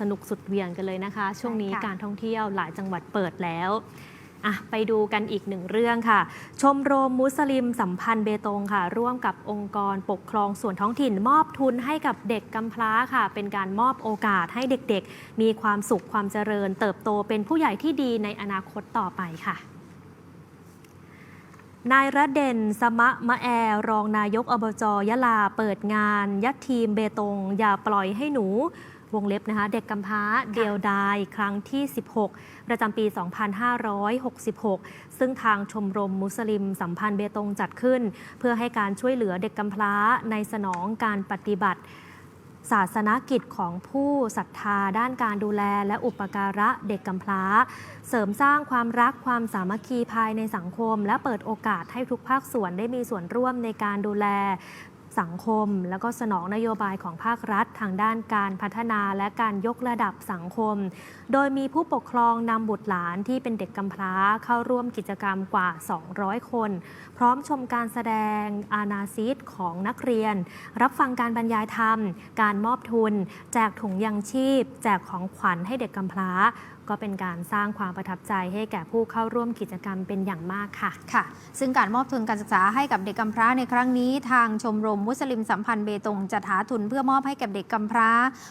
สนุกสุดเหวี่ยงกันเลยนะคะ ช่วงนี้ใช่ค่ะการท่องเที่ยวหลายจังหวัดเปิดแล้วอะไปดูกันอีกหนึ่งเรื่องค่ะ ชมรมมุสลิมสัมพันธ์เบตงค่ะ ร่วมกับองค์กรปกครองส่วนท้องถิ่นมอบทุนให้กับเด็กกำพร้าค่ะ เป็นการมอบโอกาสให้เด็กๆ มีความสุขความเจริญ เติบโตเป็นผู้ใหญ่ที่ดีในอนาคตต่อไปค่ะนายระเด่น สมะมะแอรองนายกอบจยะลา เปิดงาน ยัดทีมเบตง อย่าปล่อยให้หนู วงเล็บนะคะ เด็กกำพร้าเดียวดายครั้งที่ 16 ประจำปี 2566 ซึ่งทางชมรมมุสลิมสัมพันธ์เบตงจัดขึ้น เพื่อให้การช่วยเหลือเด็กกำพร้าในสนองการปฏิบัติศาสนกิจของผู้ศรัทธาด้านการดูแลและอุปการะเด็กกำพร้า เสริมสร้างความรักความสามัคคีภายในสังคม และเปิดโอกาสให้ทุกภาคส่วนได้มีส่วนร่วมในการดูแล สังคม แล้วก็สนองนโยบายของภาครัฐ ทางด้านการพัฒนาและการยกระดับสังคม โดยมีผู้ปกครองนำบุตรหลานที่เป็นเด็กกำพร้าเข้าร่วมกิจกรรมกว่า 200 คน พร้อมชมการแสดงอาณาซิดของนักเรียน รับฟังการบรรยายธรรม การมอบทุน แจกถุงยังชีพ แจกของขวัญให้เด็กกำพร้า ก็เป็นการสร้างความประทับใจให้แก่ผู้เข้าร่วมกิจกรรมเป็นอย่างมากค่ะ ค่ะ ซึ่งการมอบทุนการศึกษาให้กับเด็กกำพร้าในครั้งนี้ทางชมรมมุสลิมสัมพันธ์เบตงจัดหาทุนเพื่อมอบให้กับเด็กกำพร้า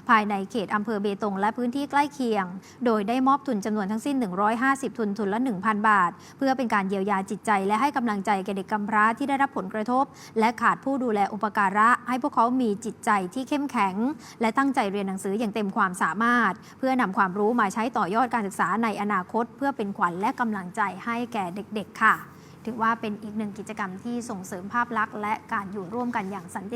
ภายในเขตอำเภอเบตงและพื้นที่ใกล้เคียง โดยได้มอบทุนจำนวนทั้งสิ้น 150 ทุนทุนละ 1,000 บาท เพื่อเป็นการเยียวยาจิตใจ และให้กำลังใจแก่เด็กกำพร้าที่ได้รับผลกระทบ และขาดผู้ดูแลอุปการะ ให้พวกเขามีจิตใจที่เข้มแข็ง และตั้งใจเรียนหนังสืออย่างเต็มความสามารถ เพื่อนำความรู้มาใช้ต่อยอดการศึกษาในอนาคต เพื่อเป็นขวัญและกำลังใจให้แก่เด็ก ๆ ค่ะ ถือว่าเป็นอีกหนึ่งกิจกรรมที่ส่งเสริมภาพลักษณ์และการอยู่ร่วมกันอย่างสันติ